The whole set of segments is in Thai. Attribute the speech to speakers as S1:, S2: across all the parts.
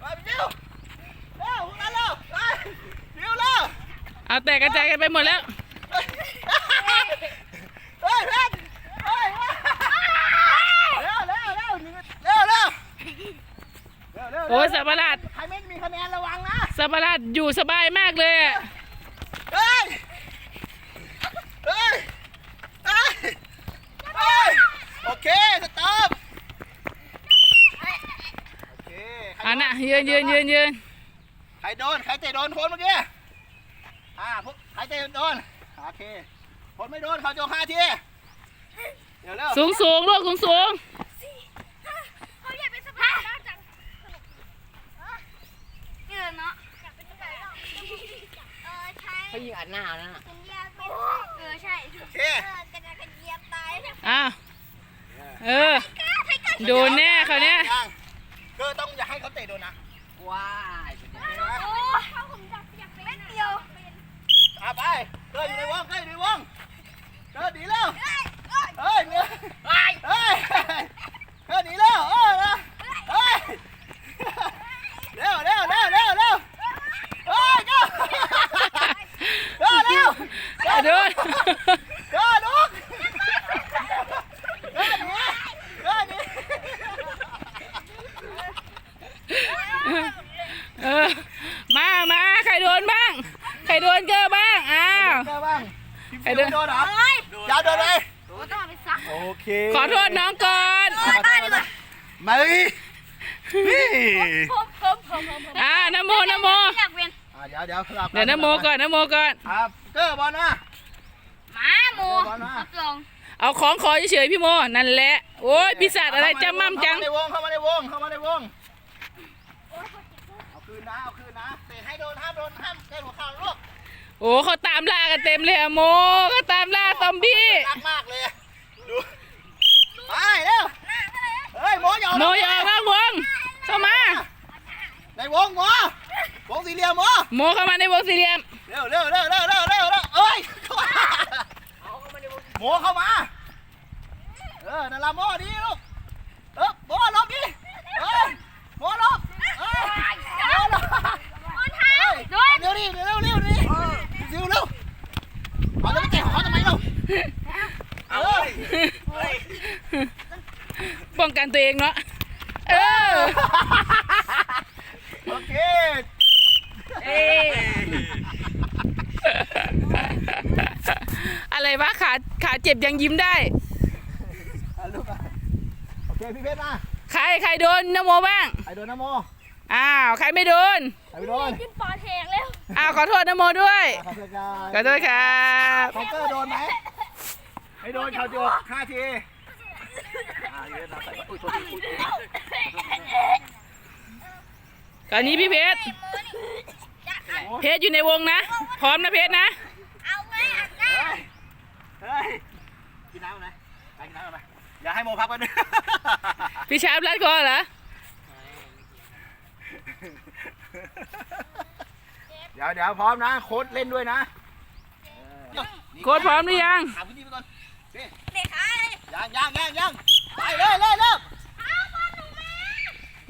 S1: ไปฟิวเร็วพวกนั้นเร็วไปฟิวเร็ว
S2: เอาแตกกระจายกันไปหมดแล้ว
S1: เฮ้ยเฮ้ยเฮ้ยเฮ้ยเร็วเร็วเร็วเร็วเร็วเร็วเร็ว
S2: โอ้ยสัตว์ประหลาด
S1: ใครไม่มีคะแนนระวังนะ
S2: สัตว์ประหลาดอยู่สบายมากเลยอะ
S1: เฮ้ยเฮ้ยเฮ้ยเฮ้ยโอเค สต็อป โอเค ใคร
S2: อัน
S1: โด
S2: น่ะยืนยืนยืนยืน
S1: ใครโดน ใครเตะโดนคนเมื่อกี้ อ่าพวกใครเตะโดน โอเคคนไม่โดนเขาโจกห้าที เดี๋ยวเร็ว
S2: สูงสูงลูกสูงสูง
S3: เขาอยากเป็นสะพานบ้านจังเงินเนาะอยากเป็นสะพานเออใช่
S4: เขายิงอัดหน้านั่นน่ะ
S3: คุณยาเป็นเออใช่
S1: โอเค
S3: เออกระดาษกระเยียบตายเนี่ย
S2: อ้าวเออ
S3: กล้าใครกล้า
S2: โดนแน่เขาวเนี้ย
S1: ยังก็ต้องอย่าให้เขาเตะโดนนะ
S4: ว้ายสุดยอด
S3: โอ้เขาผมอยากอยากเป็นเดียว
S1: อะไปเกิดอยู่ในวงเกิดอยู่ในวงเกิดดีแล้ว
S3: เอ้ยเอ้ย
S1: เฮ้ยเนื้อเฮ้ยเฮ้ยเฮ้ยหนีแล้วเออนะเฮ้ยเร็วเร็วเร็วเร็วเร็วเฮ้ยก็เร็วเร็ว
S2: โดน
S1: ก็ลุกก็หนีก็หนี
S2: เออมามาใครโดนบ้าง ใครโดนเจอบ้าง อ้าว
S1: เจอบ้าง
S2: ใครโดน
S1: โดนเหรออยาวโดนไหม
S3: ก็ต้องไปซัก
S1: โอเค
S2: ขอโทษน้องก่อน
S3: บ้านดีกว่า
S1: มาเลยนี่
S3: ผมผมผมผม
S2: อ่านโมนโม
S3: อยากเป็น
S1: อะเดี๋ยวเดี๋ยวสลับ
S2: เดี๋ยวนโมก่อนนโมก่อน
S1: ครับเกอร์บอลนะ
S3: หมาหมูรับรอง
S2: เอาของขอเฉยๆพี่โมนั่นแหละ โอ้ยปีศาจอะไรจะมั่มจัง
S1: เข้ามาในวงเข้ามาในวงเข้ามาในวงเอาคืนนะเอาคืนนะเตะให้โดนห้ามโดนห้ามเตะหัวเข่าลูก
S2: โอ้เขาตามล่ากันเต็มเลยอะโมเขาตามล่าซอมบี้
S1: รักมากเลยดูไปเร็วเฮ้ยโมอย่า
S2: โมอย่าออกนอกวงเข้ามา
S1: ในวงโมวงสี่เหลี่ยมโม
S2: โมเข้ามาในวงสี่เหลี่ยม
S1: เร็วเร็วเร็วเร็วเร็วเร็วเร็วเอ้ยเข้ามาโมเข้ามาเออนั่นละโมดีลูกเออโมหลบดิเอ้ยโมหลบเอ้ยโมหลบ
S3: คนเท้าโดน
S1: เร็วดิเร็วเร็วดิเร็วเร็วเอาจะไปเตะเขาทำไมเราเอ้ย
S2: ป้อง กันตัวเองเนาะเออ
S1: โอเค
S2: เอ้อะไรวะขาขาเจ็บยังยิ้มได้
S1: อะลูกอะโอเคพี่เพชรมา
S2: ใครใครโดนนโมบ้าง
S1: ใครโดนนะโม
S2: อ้าวใครไม่โดน
S1: ใครไม่โดน
S3: ขึ้นปอแทงแล้ว
S2: อ้าวขอโทษนโมด้วย
S1: ขอบคุณครับ
S2: ขอโทษครับ
S1: คอมเตอร์โดนไหมไม่โดนเขาโจกห้าที อ่าเยอะนะใส่อุ้ยโทษทีอุ้ย
S2: ตอนนี้พี่เพชรเพชรอยู่ในวงนะ พร้อมนะเพชรนะ
S3: เอาไว้อะก้า
S1: เฮ้ยเฮ้ยกินน้ำไหมไปกินน้ำไหมอย่าให้โมพักไปด้วย
S2: พี่ชาร์ปรัดคอเหรอ
S1: เดี๋ยวเดี๋ยวพร้อมนะ โค้ดเล่นด้วยนะ
S2: โค้ดพร้อมหรือยัง
S1: ถามพื้นที่ไปก่อนนี่
S3: เด็กขาเลย
S1: ยังยังยังยังไป เลยเลยเลย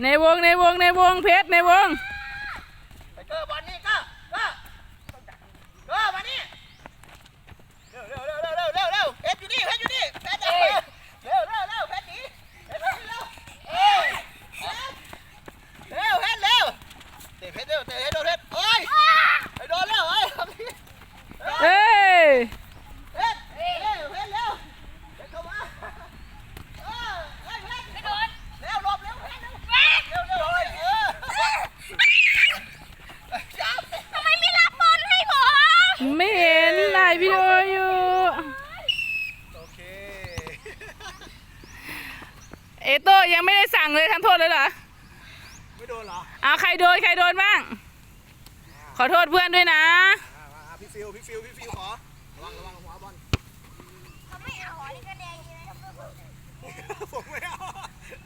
S2: ในวงในวงในวงเพชรในวง
S1: ไปเกอบอลนี่ก็ก็ก็มานี่เร็วเร็วเร็วเร็วเร็วเร็วเร็วเพชรอยู่นี่เพชรอยู่นี่เพชรเร็วเร็วเร็วเร็วเพชรหนีเพชรหนีเร็วเอ้ยเร็วเพชรเร็วเตะเพชรเร็วเตะให้โดนเพชรเอ้ยไปโดนแล้วเอ้ยทำนี่
S2: เอ้ย
S1: เพชรเร็วเพชรเร็วเพชรเข้ามาเออเฮ้ยเพชรไม่โดนเร็วหลบเร็วเพชรเร็วเร็วเร็วเลยเออจับ
S3: ทำไมไม่รับบอลให้ผม
S2: ไม่เห็นถ่ายวิดีโออยู่
S1: โอเค
S2: เอโต้ยังไม่ได้ สั่งเลยทำโทษเลยเหรอ
S1: ไม่โดนเหรอ
S2: เอาใครโดนใครโดนบ้าง ขอโทษเพื่อนด้วยนะ
S1: อ่ามาอ่าพี่ฟิวพี่ฟิวพี่ฟิวขอ ระวังระวังหัวบอล
S3: เขาไม่เอาหอนี่ก็แดงอยู่นะ
S1: ผมไม่เอา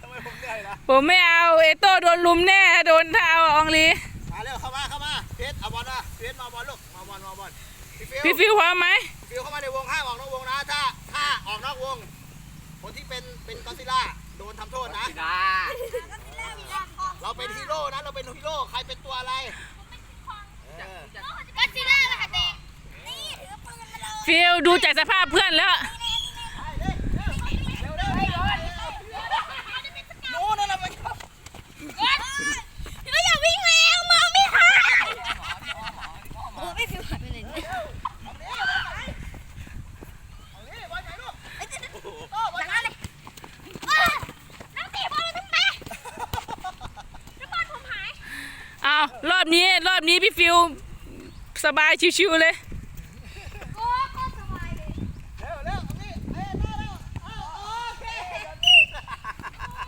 S1: ทำไมผมเหนื่อยล่ะ
S2: ผมไม่เอาเอโต้โดนลุมแน่ โดนเท้าอองลี
S1: มาเร็วเข้ามาเข้ามาเพชรเอาบอลมาเพชรมาบอลลูกมาบอลมาบอลพี่ฟิว
S2: พี่ฟิวพร้อมไหม
S1: ฟิวเข้ามาในวงห้ามออกนอกวงนะถ้าถ้าออกนอกวง คนที่เป็นเป็นกอซิล่าโดนทำโทษนะ
S4: สีดา
S3: ก็ที่แรกมีแรงคอ
S1: เราเป็นฮีโร่นะ เราเป็นฮีโร่ใครเป็นตัวอะไรเออ
S3: ก็ซีล่ามาค่ะเด็กนี่ถือปืนมาเลย
S2: ฟิลดูจากสภาพเพื่อนแล้ว
S1: โน่นนั่นน่ะมัน
S3: ก็อย่าวิ่งแล้วมองไม่ทันโอ้ไม่ฟิวหายไปไหนเนี่ย
S1: เอานี่บอลไหนลูก
S3: ไอ้เจ๊
S1: โอ้บอล
S3: จังนั้นเลยน้ำตีบอลมันต้องไปแล้วบอลผมหาย
S2: อ้าวร อบนี้รอบนี้พี่ฟิลสบายชิวๆเลย
S3: โอ้ก็สบายเลย
S1: เร็วเร็วเอานี่เอ้ยเร็วเร็วเอาโอเค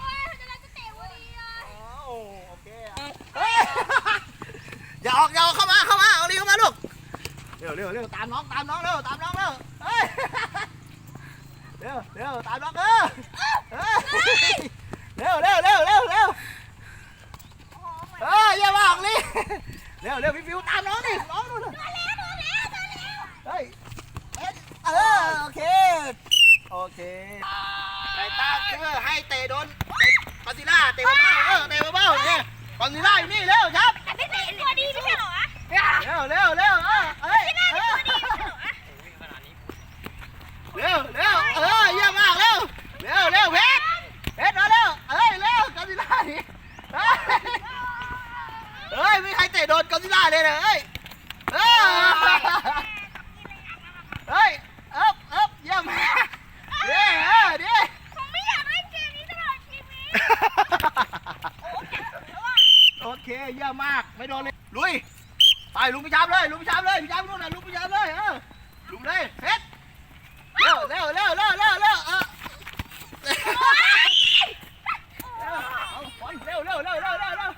S3: โอ้ยจะเราจะเตะวันนี้เลย
S1: เอาโอเคเฮ้ยอย่าออกอย่าออกเข้ามาเข้ามาเอานี่เข้ามาลูกเร็วเร็วเร็วตามน้องตามน้องเร็วตามน้องเร็วเฮ้ยเร็วเร็วตามน้องเออเฮ้ยเร็วเร็วเร็วเร็วเร็วเอออย่ามาออกนี่ เร็วเร็วพี่ฟิวตามน้องดิน้องนู่นน่ะ
S3: มาแล้วมาแล้วมาแล้ว
S1: เฮ้ยเอ็ดเออโอเคโอเคไก่ตาคือให้เตะโดนกอซิล่าเตะเบาๆเออเตะเบาๆเนี่ยกอซิล่าอยู่นี่เร็วครับ
S3: แต่พี่เตะตัวดีไม่ใช่เหรอวะ
S1: เร็วเร็วเร็วเออเอ้ยเออ เร็วเร็วเออเยี่ยมมากเร็วเร็วเร็วเพชรเพชรมาเร็วเอ้ยเร็วกอซิล่าดิเฮ้ยเฮ้ยไม่มีใครเตะโดนกอซิล่าเลยนะเฮ้ยเออเฮ้ยเอ๊บเอ๊บเยี่ยมมากเด้เออเด้
S3: ผมไม่อยากเล่นเกมนี้ตลอดชีวิต
S1: โอเคเยี่ยมมากไม่โดนเลยลุยไป ลุงพิชามเลยลุงพิชามเลยพิชามลุงนะลุงพิชามเลยเออลุงเลยเพชรเร็วเร็วเร็วเร็วเร็วเร็วเออเร็วเร็วเร็วเร็วเร็ว